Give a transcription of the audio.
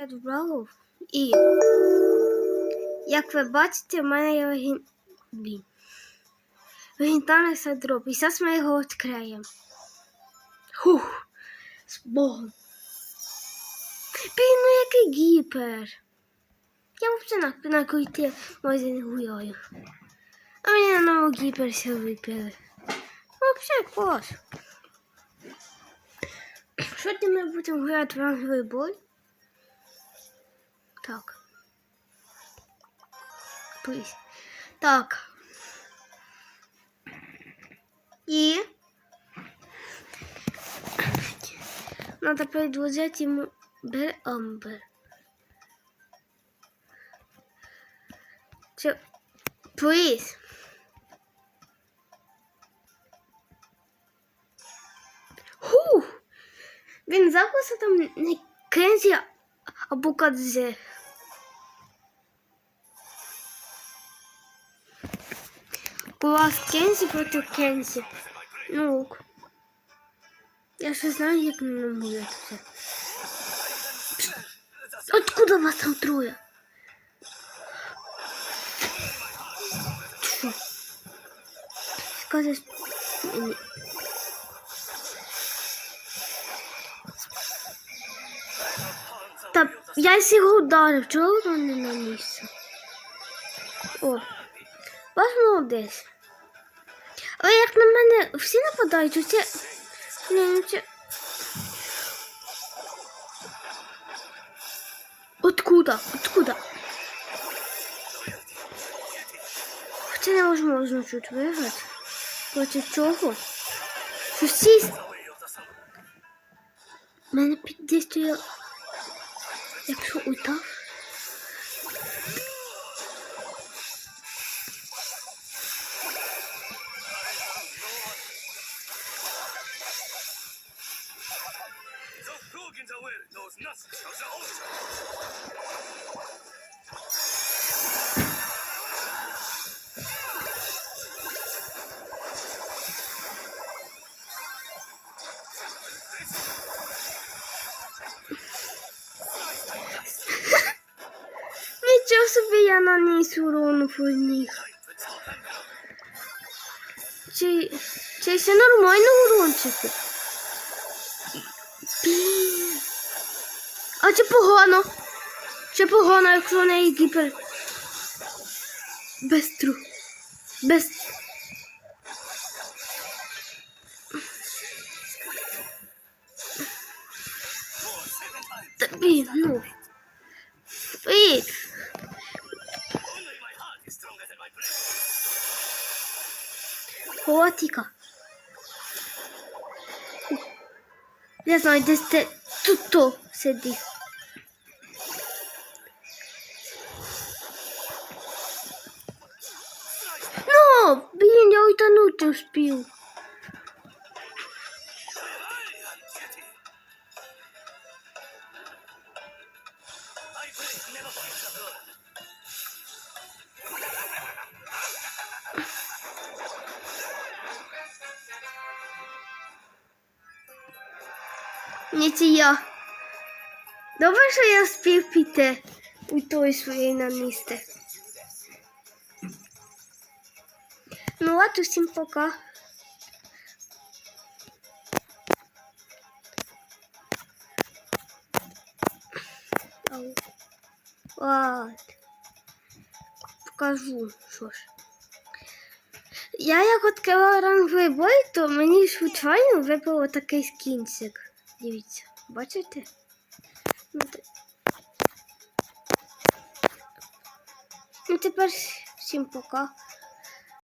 Я добрав і як ви бачите, в мене є. Блін. легендарний сайдроп. І зараз ми його відкриємо. Хух, з Богом. Блін, ну який гіпер. Я взагалі на, на койти може не гуляю. А мені на нового гіпер все випили. Взагалі клас. Сьогодні ми будемо грати в ранговий бой. Так. Please. Так. И надо предложить ему Б Амбер. Хух! Він записав там не Кензі або Кадзе. Клас Кензі проти Кензі. Ну ок. Я ще знаю, як не буде це. Откуда вас там троє? Що? Скажеш мені. Та я його ударив, чого воно не на? О, ваш молодець. Але як на мене всі нападають, це. Ні, ну це. Откуда? Откуда? Хоча невозможно тут виграти. Проти чого? Що всі... Мене піддействує... Якщо ульта... knows nothing of the ocean. Нічого собі я наніс урону по них. Чи, чи це нормально урончики? Блін. А чи погано? Чи погано, якщо в неї гіпер? Без тру. Без. Та блін, ну. Блін. Only my heart is stronger than my brain. Готика. Я знаю, десь те тут то сидить. Deus, Pio. Niti ja. Dobrze, że jest pił pite. I to jest na. Ну от усім пока. От. Покажу, що ж. Я як відкрила ранговий бой, то мені звичайно випав такий скінчик. Дивіться, бачите? Ну, ну тепер всім пока.